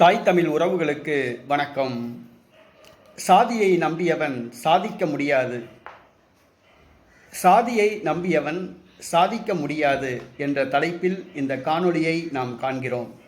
தாய் தமிழ் உறவுகளுக்கு வணக்கம். சாதியை நம்பியவன் சாதிக்க முடியாது. சாதியை நம்பியவன் சாதிக்க முடியாது என்ற தலைப்பில் இந்த காணொளியை நாம் காண்கிறோம்.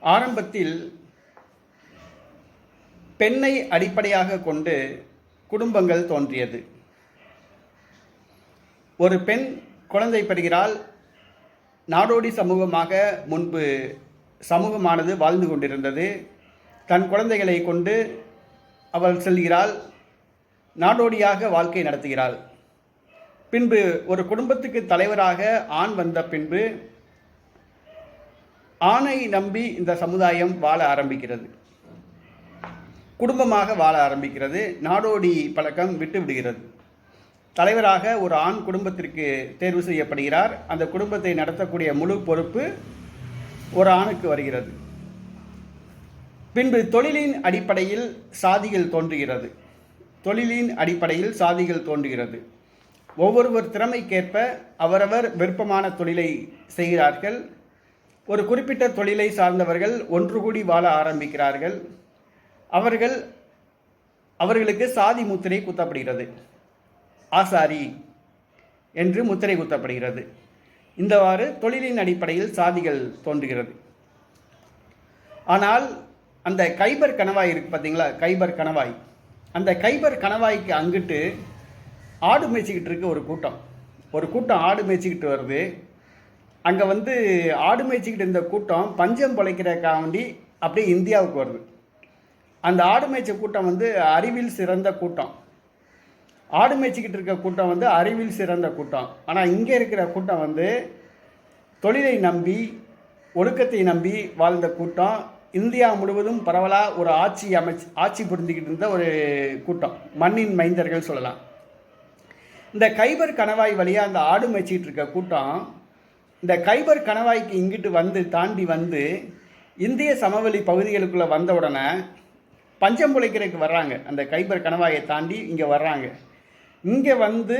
ஆரம்பத்தில் பெண்ணை அடிப்படையாக கொண்டு குடும்பங்கள் தோன்றியது. ஒரு பெண் குழந்தை பெறுகிறாள். நாடோடி சமூகமாக முன்பு சமூகமானது வாழ்ந்து கொண்டிருந்தது. தன் குழந்தைகளை கொண்டு அவள் செல்கிறாள். நாடோடியாக வாழ்க்கை நடத்துகிறாள். பின்பு ஒரு குடும்பத்துக்கு தலைவராக ஆண் வந்த பின்பு ஆணை நம்பி இந்த சமுதாயம் வாழ ஆரம்பிக்கிறது. குடும்பமாக வாழ ஆரம்பிக்கிறது. நாடோடி பழக்கம் விட்டு விடுகிறது. தலைவராக ஒரு ஆண் குடும்பத்திற்கு தேர்வு செய்யப்படுகிறார். அந்த குடும்பத்தை நடத்தக்கூடிய முழு பொறுப்பு ஒரு ஆணுக்கு வருகிறது. பின்பு தொழிலின் அடிப்படையில் சாதிகள் தோன்றுகிறது. தொழிலின் அடிப்படையில் சாதிகள் தோன்றுகிறது. ஒவ்வொருவர் திறமைக்கேற்ப அவரவர் விருப்பமான தொழிலை செய்கிறார்கள். ஒரு குறிப்பிட்ட தொழிலை சார்ந்தவர்கள் ஒன்று கூடி வாழ ஆரம்பிக்கிறார்கள். அவர்கள் அவர்களுக்கு சாதி முத்திரை குத்தப்படுகிறது. ஆசாரி என்று முத்திரை குத்தப்படுகிறது. இந்தவாறு தொழிலின் அடிப்படையில் சாதிகள் தோன்றுகிறது. ஆனால் அந்த கைபர் கணவாய் இருக்கு பார்த்தீங்களா கைபர் கணவாய். அந்த கைபர் கணவாய்க்கு அங்கிட்டு ஆடு மேய்ச்சிக்கிட்டு இருக்க ஒரு கூட்டம். ஒரு கூட்டம் ஆடு மேய்ச்சிக்கிட்டு வருது. அங்கே வந்து ஆடு மேய்ச்சிக்கிட்டு இருந்த கூட்டம் பஞ்சம் பிழைக்கிறக்காண்டி அப்படியே இந்தியாவுக்கு வருது. அந்த ஆடு மேய்ச்ச கூட்டம் வந்து அறிவில் சிறந்த கூட்டம். ஆடு மேய்ச்சிக்கிட்டு இருக்க கூட்டம் வந்து அறிவில் சிறந்த கூட்டம். ஆனால் இங்கே இருக்கிற கூட்டம் வந்து தொழிலை நம்பி ஒழுக்கத்தை நம்பி வாழ்ந்த கூட்டம். இந்தியா முழுவதும் பரவலாக ஒரு ஆட்சி அமைச்சு ஆட்சி புரிஞ்சுக்கிட்டு இருந்த ஒரு கூட்டம். மண்ணின் மைந்தர்கள் சொல்லலாம். இந்த கைபர் கணவாய் வழியாக அந்த ஆடு மேய்ச்சிக்கிட்டு இருக்க கூட்டம் இந்த கைபர் கணவாய்க்கு இங்கிட்டு வந்து தாண்டி வந்து இந்திய சமவெளி பகுதிகளுக்குள்ளே வந்த உடனே பஞ்சம் பிழைக்கிறதுக்கு வர்றாங்க. அந்த கைபர் கணவாயை தாண்டி இங்கே வர்றாங்க. இங்கே வந்து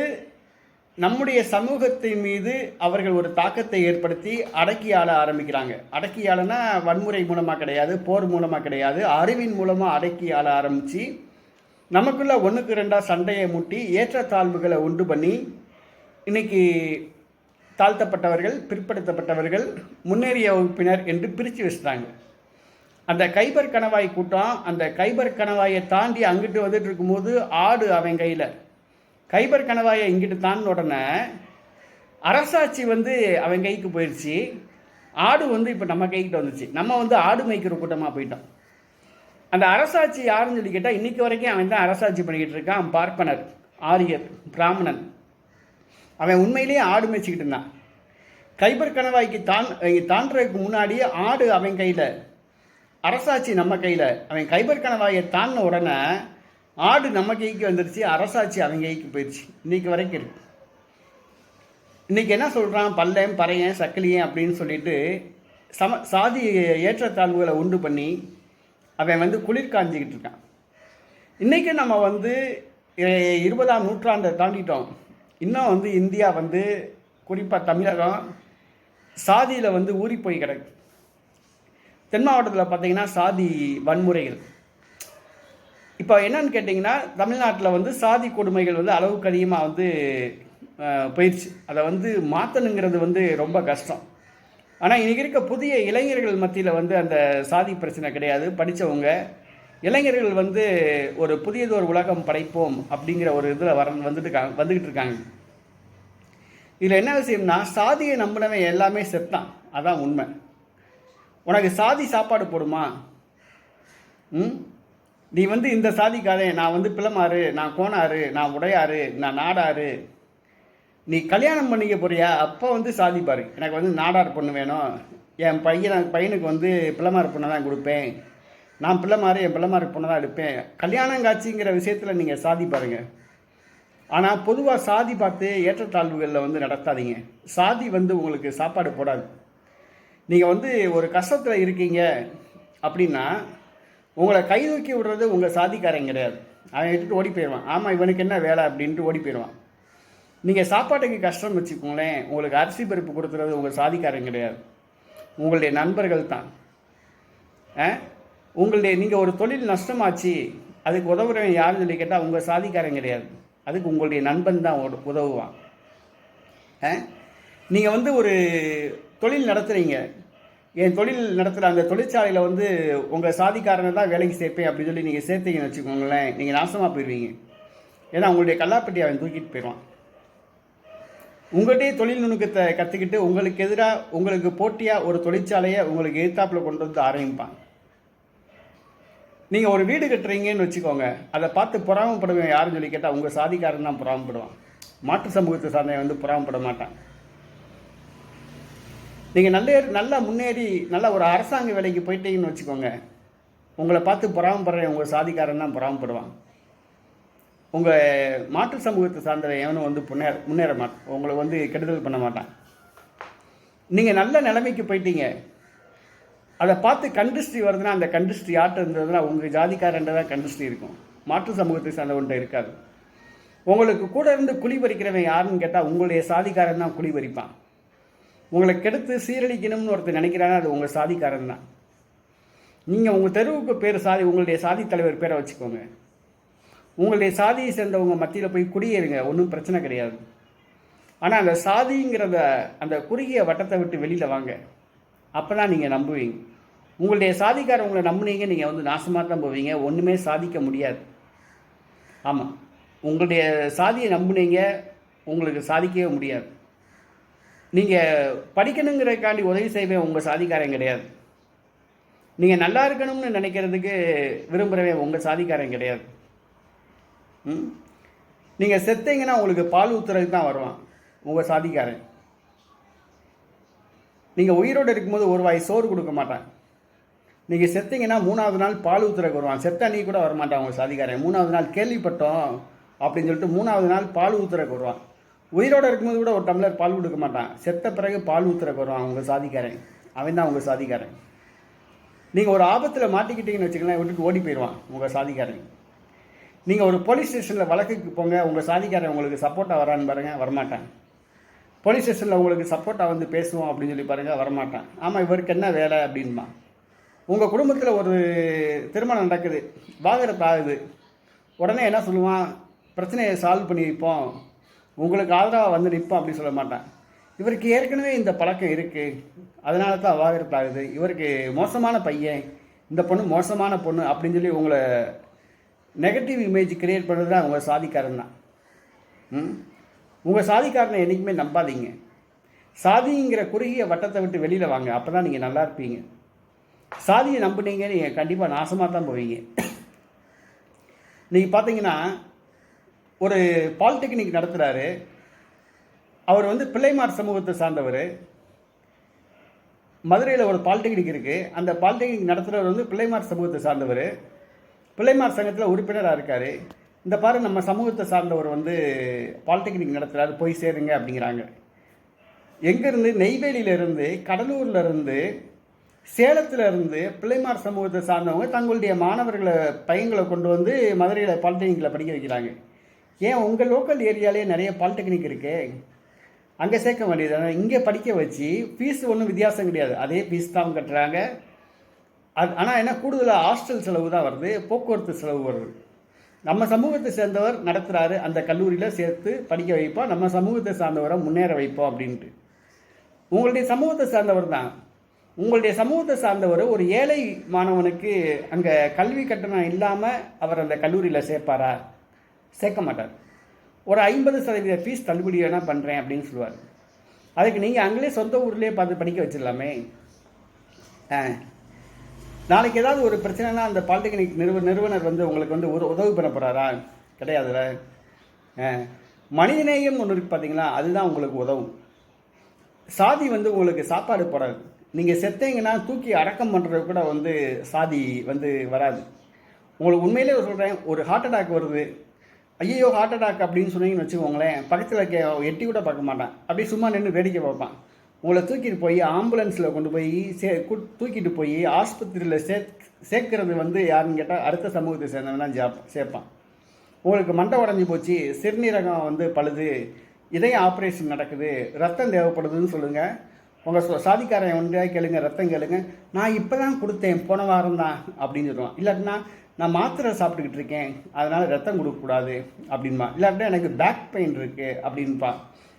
நம்முடைய சமூகத்தின் மீது அவர்கள் ஒரு தாக்கத்தை ஏற்படுத்தி அடக்கி ஆள ஆரம்பிக்கிறாங்க. அடக்கியாளனா வன்முறை மூலமாக கிடையாது போர் மூலமாக கிடையாது. அறிவின் மூலமாக அடக்கி ஆள ஆரம்பித்து நமக்குள்ள ஒன்றுக்கு ரெண்டாக சண்டையை முட்டி ஏற்றத்தாழ்வுகளை உண்டு பண்ணி இன்னைக்கு தாழ்த்தப்பட்டவர்கள் பிற்படுத்தப்பட்டவர்கள் முன்னேறிய வகுப்பினர் என்று பிரித்து வச்சுட்டாங்க. அந்த கைபர் கணவாய் கூட்டம் அந்த கைபர் கணவாயை தாண்டி அங்கிட்டு வந்துட்டு இருக்கும்போது ஆடு அவன் கையில். கைபர் கணவாயை இங்கிட்டு தாண்டின உடனே அரசாட்சி வந்து அவன் கைக்கு போயிடுச்சு ஆடு வந்து இப்போ நம்ம கைக்கிட்ட வந்துச்சு. நம்ம வந்து ஆடு மேய்க்கிற கூட்டமாக போயிட்டோம். அந்த அரசாட்சி யாருன்னு சொல்லி கேட்டால் இன்றைக்கி வரைக்கும் அவன் தான் அரசாட்சி பண்ணிக்கிட்டு இருக்கான். பார்ப்பனர் ஆரியர் பிராமணன். அவன் உண்மையிலேயே ஆடு மேய்ச்சிக்கிட்டு இருந்தான். கைபர் கணவாய்க்கு தான் தாண்டுறதுக்கு முன்னாடி ஆடு அவன் கையில் அரசாட்சி நம்ம கையில் அவன் கைபர் கணவாயை தாண்டின உடனே ஆடு நம்ம கைக்கு வந்துருச்சு அரசாட்சி அவங்க கைக்கு போயிடுச்சு இன்னைக்கு வரைக்கும் இருக்கு. இன்றைக்கி என்ன சொல்கிறான் பல்லையன் பறையன் சக்கிலியன் அப்படின்னு சொல்லிட்டு சம சாதி ஏற்றத்தாழ்வுகளை உண்டு பண்ணி அவன் வந்து குளிர் காஞ்சிக்கிட்டு இருக்கான். இன்றைக்கி நம்ம வந்து இருபதாம் நூற்றாண்டை தாண்டிட்டோம். இன்னும் வந்து இந்தியா வந்து குறிப்பாக தமிழகம் சாதியில் வந்து ஊறி போய் கிடக்கு. தென் மாவட்டத்தில் பார்த்திங்கன்னா சாதி வன்முறைகள். இப்போ என்னன்னு கேட்டிங்கன்னா தமிழ்நாட்டில் வந்து சாதி கொடுமைகள் வந்து அளவுக்கு அதிகமாக வந்து போயிடுச்சு அதை வந்து மாற்றணுங்கிறது வந்து ரொம்ப கஷ்டம். ஆனால் இன்றைக்கி இருக்க புதிய இளைஞர்கள் மத்தியில் வந்து அந்த சாதி பிரச்சனை கிடையாது. படித்தவங்க இளைஞர்கள் வந்து ஒரு புதியதொரு உலகம் படைப்போம் அப்படிங்கிற ஒரு இதில் வர வந்துட்டு வந்துக்கிட்டு இருக்காங்க. இதில் என்ன விஷயம்னா சாதியை நம்பினவன் எல்லாமே செத்தான் அதான் உண்மை. உனக்கு சாதி சாப்பாடு போடுமா? ம்? நீ வந்து இந்த சாதிக்காரன் நான் வந்து பிளமாறு நான் கோனாறு நான் உடையாறு நான் நாடாறு. நீ கல்யாணம் பண்ணிக்க போறியா? அப்போ வந்து சாதிப்பார் எனக்கு வந்து நாடார் பொண்ணு வேணும். என் பையன் பையனுக்கு வந்து பிள்ளைமாறு பொண்ணை தான் கொடுப்பேன். நான் பிள்ளைமாறு என் பிள்ளைமாறு பொண்ணை தான் எடுப்பேன். கல்யாணம் காட்சிங்கிற விஷயத்தில் நீங்கள் சாதி பாருங்க. ஆனால் பொதுவாக சாதி பார்த்து ஏற்றத்தாழ்வுகளில் வந்து நடத்தாதீங்க. சாதி வந்து உங்களுக்கு சாப்பாடு போடாது. நீங்கள் வந்து ஒரு கஷ்டத்தில் இருக்கீங்க அப்படின்னா உங்களை கை தூக்கி விடுறது உங்கள் சாதிக்காரன் கிடையாது. அவன் எடுத்துகிட்டு ஓடி போயிடுவான். ஆமாம் இவனுக்கு என்ன வேலை அப்படின்ட்டு ஓடி போயிடுவான். நீங்கள் சாப்பாட்டுக்கு கஷ்டம் வச்சுக்கோங்களேன். உங்களுக்கு அரிசி பருப்பு கொடுத்துறது உங்கள் சாதிக்காரன் கிடையாது. உங்களுடைய நண்பர்கள் தான். ஆ? உங்களுடைய நீங்கள் ஒரு தொழில் நஷ்டமாச்சு அதுக்கு உதவுறவன் யாருன்னு சொல்லி கேட்டால் உங்கள் சாதிக்காரன் கிடையாது. அதுக்கு உங்களுடைய நண்பன் தான் உதவுவான். நீங்கள் வந்து ஒரு தொழில் நடத்துகிறீங்க என் தொழில் நடத்துகிற அந்த தொழிற்சாலையில் வந்து உங்கள் சாதிக்காரனை தான் வேலைக்கு சேர்ப்பேன் அப்படின்னு சொல்லி நீங்கள் சேர்த்தீங்கன்னு வச்சுக்கோங்களேன் நீங்கள் நாசமாக போயிடுவீங்க ஏன்னா உங்களுடைய கல்லாப்பட்டி அவன் தூக்கிட்டு போயிடுவான். உங்கள்கிட்டயே தொழில் நுணுக்கத்தை கற்றுக்கிட்டு உங்களுக்கு எதிராக உங்களுக்கு போட்டியாக ஒரு தொழிற்சாலையை உங்களுக்கு எதிர்த்தாப்பில் கொண்டு வந்து ஆரம்பிப்பான். நீங்கள் ஒரு வீடு கட்டுறீங்கன்னு வச்சுக்கோங்க அதை பார்த்து பொறாமப்படுவேன் யாருன்னு சொல்லி கேட்டால் உங்கள் சாதிக்காரன் தான் பொறாமப்படுவான். மாட்டு சமூகத்தை சார்ந்தவன் வந்து பொறாமப்பட மாட்டான். நீங்கள் நல்ல நல்லா முன்னேறி நல்ல ஒரு அரசாங்க வேலைக்கு போயிட்டீங்கன்னு வச்சுக்கோங்க. உங்களை பார்த்து பொறாமப்படுறேன் உங்கள் சாதிக்காரன் தான் பொறாமப்படுவான். உங்கள் மாற்று சமூகத்தை சார்ந்தவன் எவனும் வந்து முன்னேற முன்னேற மாட்டான் உங்களை வந்து கெடுதல் பண்ண மாட்டான். நீங்கள் நல்ல நிலைமைக்கு போயிட்டீங்க. அதை பார்த்து கண்டிஸ்ட்ரி வருதுன்னா அந்த கண்டிஸ்ட்ரி ஆட்டம் இருந்ததுன்னா உங்கள் ஜாதிக்காரன்ட்ட தான் கண்டிஸ்ட்ரி இருக்கும். மாற்று சமூகத்தை சார்ந்தவன்ட்ட இருக்காது. உங்களுக்கு கூட இருந்து குழி பறிக்கிறவன் யாருன்னு கேட்டால் உங்களுடைய சாதிக்காரன் தான் குழி பறிப்பான். உங்களை கெடுத்து சீரழிக்கணும்னு ஒருத்தர் நினைக்கிறானா அது உங்கள் சாதிக்காரன் தான். நீங்கள் உங்கள் தெருவுக்கு பேர் சாதி உங்களுடைய சாதி தலைவர் பேரை வச்சுக்கோங்க. உங்களுடைய சாதியை சேர்ந்தவங்க மத்தியில் போய் குடியேறுங்க ஒன்றும் பிரச்சனை கிடையாது. ஆனால் அந்த சாதிங்கிறத அந்த குறுகிய வட்டத்தை விட்டு வெளியில் வாங்க. அப்போ தான் நீங்கள் நம்புவீங்க. உங்களுடைய சாதிக்காரவங்களை நம்புனீங்க நீங்கள் வந்து நாசமாக தான் போவீங்க ஒன்றுமே சாதிக்க முடியாது. ஆமாம் உங்களுடைய சாதியை நம்புனீங்க உங்களுக்கு சாதிக்கவே முடியாது. நீங்கள் படிக்கணுங்கிறதுக்காண்டி உதவி செய்வேன் உங்கள் சாதிக்காரன் கிடையாது. நீங்கள் நல்லா இருக்கணும்னு நினைக்கிறதுக்கு விரும்புகிறவன் உங்கள் சாதிக்காரன் கிடையாது. ம்? நீங்கள் செத்தீங்கன்னா உங்களுக்கு பால் ஊத்துறதுக்கு தான் வருவான் உங்கள் சாதிக்காரன். நீங்கள் உயிரோடு இருக்கும்போது ஒரு வாய் சோறு கொடுக்க மாட்டான். நீங்கள் செத்தீங்கன்னா மூணாவது நாள் பால் ஊத்துறதுக்கு வருவான். செத்த அன்னைக்கு கூட வரமாட்டான் உங்கள் சாதிக்காரன். மூணாவது நாள் கேள்விப்பட்டோம் அப்படின்னு சொல்லிட்டு மூணாவது நாள் பால் ஊத்துறதுக்கு வருவான். உயிரோடு இருக்கும்போது கூட ஒரு டம்ளர் பால் கொடுக்க மாட்டான். செத்த பிறகு பால் ஊத்துறதுக்கு வருவான் உங்கள் சாதிக்காரன். அவன் தான் உங்கள் சாதிக்காரன். நீங்கள் ஒரு ஆபத்தில் மாட்டிக்கிட்டீங்கன்னு வச்சுக்கலாம் விட்டுட்டு ஓடி போயிடுவான் உங்கள் சாதிக்காரன். நீங்கள் ஒரு போலீஸ் ஸ்டேஷனில் வழக்குக்கு போங்க உங்கள் சாதிக்காரன் உங்களுக்கு சப்போர்ட்டாக வரான்னு பாருங்கள் வரமாட்டான். போலீஸ் ஸ்டேஷனில் உங்களுக்கு சப்போர்ட்டாக வந்து பேசுவோம் அப்படின்னு சொல்லி பாருங்கள் வரமாட்டான். ஆமாம் இவருக்கு என்ன வேலை அப்படின்மா உங்கள் குடும்பத்தில் ஒரு திருமணம் நடக்குது வாகரத்தாகுது உடனே என்ன சொல்லுவான்? பிரச்சனையை சால்வ் பண்ணி வைப்போம் உங்களுக்கு ஆதரவாக வந்து நிற்பேன் அப்படின்னு சொல்ல மாட்டான். இவருக்கு ஏற்கனவே இந்த பழக்கம் இருக்குது அதனால தான் வாகரத் இவருக்கு மோசமான பையன் இந்த பொண்ணு மோசமான பொண்ணு அப்படின்னு சொல்லி உங்களை நெகட்டிவ் இமேஜ் கிரியேட் பண்ணுறது தான் உங்கள் சாதிக்காரன் தான். ம்? உங்கள் சாதிக்காரனை என்றைக்குமே நம்பாதீங்க. சாதிங்கிற குறுகிய வட்டத்தை விட்டு வெளியில் வாங்க. அப்போ தான் நீங்கள் நல்லா இருப்பீங்க. சாதியை நம்புனீங்க நீங்கள் கண்டிப்பாக நாசமாக தான் போவீங்க. நீங்கள் பார்த்தீங்கன்னா ஒரு பாலிடெக்னிக் நடத்துகிறாரு அவர் வந்து பிள்ளைமார் சமூகத்தை சார்ந்தவர். மதுரையில் ஒரு பாலிடெக்னிக் இருக்குது அந்த பாலிடெக்னிக் நடத்துகிறவர் வந்து பிள்ளைமார் சமூகத்தை சார்ந்தவர். பிள்ளைமார் சங்கத்தில் உறுப்பினராக இருக்கார். இந்த பாரு நம்ம சமூகத்தை சார்ந்தவர் வந்து பாலிடெக்னிக் நடத்துகிறாரு போய் சேருங்க அப்படிங்கிறாங்க. எங்கேருந்து? நெய்வேலியிலேருந்து கடலூர்லேருந்து சேலத்திலேருந்து பிள்ளைமார் சமூகத்தை சார்ந்தவங்க தங்களுடைய மாணவர்களை பையங்களை கொண்டு வந்து மதுரையில் பாலிடெக்னிக்கில் படிக்க வைக்கிறாங்க. ஏன் உங்கள் லோக்கல் ஏரியாலே நிறைய பாலிடெக்னிக் இருக்குது அங்கே சேர்க்க வேண்டியது இங்கே படிக்க வச்சு ஃபீஸ் ஒன்றும் வித்தியாசம் கிடையாது. அதே ஃபீஸ் தான் கட்டுறாங்க. அது ஆனால் என்ன கூடுதலாக ஹாஸ்டல் செலவு தான் வருது. போக்குவரத்து செலவு வருது. நம்ம சமூகத்தை சேர்ந்தவர் நடத்துகிறாரு அந்த கல்லூரியில் சேர்த்து படிக்க வைப்போம். நம்ம சமூகத்தை சார்ந்தவரை முன்னேற வைப்போம் அப்படின்ட்டு. உங்களுடைய சமூகத்தை சார்ந்தவர் தான். உங்களுடைய சமூகத்தை சார்ந்தவர் ஒரு ஏழை மாணவனுக்கு அங்கே கல்வி கட்டணம் இல்லாமல் அவர் அந்த கல்லூரியில் சேர்ப்பாரா? சேர்க்க மாட்டார். ஒரு ஐம்பது சதவீத ஃபீஸ் தள்ளுபடி வேணால் பண்ணுறேன் அப்படின்னு சொல்லுவார். அதுக்கு நீங்கள் அங்கேயே சொந்த ஊர்லேயே பார்த்து படிக்க வச்சிடலாமே. ஆ. நாளைக்கு ஏதாவது ஒரு பிரச்சனைனா அந்த பாலிடெக்னிக் நிறுவ நிறுவனர் வந்து உங்களுக்கு வந்து ஒரு உதவி பண்ண போகிறாரா கிடையாதுல ஆ. மனிதநேயம் ஒன்று இருக்குது பார்த்தீங்களா அதுதான் உங்களுக்கு உதவும். சாதி வந்து உங்களுக்கு சாப்பாடு போடாது நீங்கள் செத்தீங்கன்னா தூக்கி அடக்கம் பண்ணுறது கூட வந்து சாதி வந்து வராது. உங்களுக்கு உண்மையிலே சொல்கிறேன் ஒரு ஹார்ட் அட்டாக் வருது. ஐயோ ஹார்ட் அட்டாக் அப்படின்னு சொன்னீங்கன்னு வச்சுக்கோங்களேன் பக்கத்தில் இருக்க எட்டி கூட பார்க்க மாட்டான். அப்படியே சும்மா நின்று வேடிக்கை பார்ப்பான். உங்களை தூக்கிட்டு போய் ஆம்புலன்ஸில் கொண்டு போய் சே தூக்கிட்டு போய் ஆஸ்பத்திரியில் சே சேர்க்கறது வந்து யாருன்னு கேட்டால் அடுத்த சமூகத்தை சேர்ந்தவன் தான் ஜாப் சேர்ப்பான். உங்களுக்கு மண்டை உடஞ்சி போச்சு சிறுநீரகம் வந்து பழுது இதய ஆப்ரேஷன் நடக்குது ரத்தம் தேவைப்படுதுன்னு சொல்லுங்கள் உங்கள் சாதிக்காரன் ஒன்றையாக கேளுங்க ரத்தம் கேளுங்க. நான் இப்போ தான் கொடுத்தேன் போன வாரம் தான் அப்படின்னு சொல்லுவான். இல்லாட்டினா நான் மாத்திரை சாப்பிட்டுக்கிட்டு இருக்கேன் அதனால் ரத்தம் கொடுக்கக்கூடாது அப்படின்பா. இல்லாட்டினா எனக்கு பேக் பெயின் இருக்குது அப்படின்பா.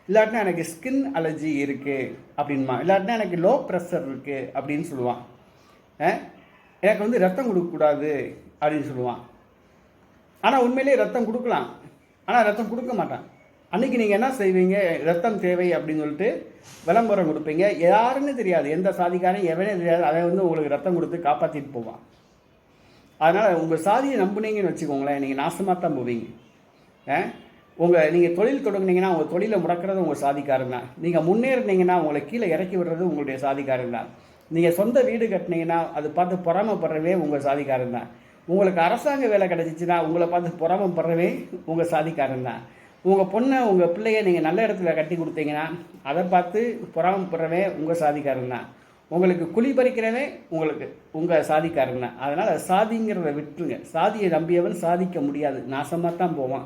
இல்லாட்டினா எனக்கு ஸ்கின் அலர்ஜி இருக்குது அப்படின்பா. இல்லாட்டினா எனக்கு லோ ப்ரெஷர் இருக்குது அப்படின்னு சொல்லுவான். எனக்கு வந்து ரத்தம் கொடுக்கக்கூடாது அப்படின்னு சொல்லுவான். ஆனால் உண்மையிலேயே ரத்தம் கொடுக்கலாம். ஆனால் ரத்தம் கொடுக்க மாட்டான். அன்றைக்கி நீங்கள் என்ன செய்வீங்க? ரத்தம் தேவை அப்படின்னு சொல்லிட்டு விளம்பரம் கொடுப்பீங்க. யாருன்னு தெரியாது. எந்த சாதிக்காரன் எவனே தெரியாது. அவன் வந்து உங்களுக்கு ரத்தம் கொடுத்து காப்பாற்றிட்டு போவான். அதனால் உங்கள் சாதியை நம்புனீங்கன்னு வச்சுக்கோங்களேன் நீங்கள் நாசமாக தான் போவீங்க உங்கள் நீங்கள் தொழில் தொடங்குனீங்கன்னா உங்கள் தொழிலை முடக்கிறது உங்கள் சாதிக்காரன் தான். நீங்கள் முன்னேறினீங்கன்னா உங்களை கீழே இறக்கி விடுறது உங்களுடைய சாதிக்காரன் தான். நீங்கள் சொந்த வீடு கட்டினீங்கன்னா அது பார்த்து பொறாமப்படுறவே உங்கள் சாதிக்காரன் தான். உங்களுக்கு அரசாங்க வேலை கிடச்சிச்சின்னா உங்களை பார்த்து பொறாமப்படுறவே உங்கள் சாதிக்காரன் தான். உங்கள் பொண்ணை உங்கள் பிள்ளைய நீங்கள் நல்ல இடத்துல கட்டி கொடுத்தீங்கன்னா அதை பார்த்து பொறாமப்படுறவே உங்கள் சாதிக்காரன் தான். உங்களுக்கு குழி பறிக்கிறவன் உங்களுக்கு உங்கள் சாதிக்காரங்க அதனால் சாதிங்கிறத விட்டுருங்க. சாதியை நம்பியவன் சாதிக்க முடியாது. நாசமாக தான் போவான்.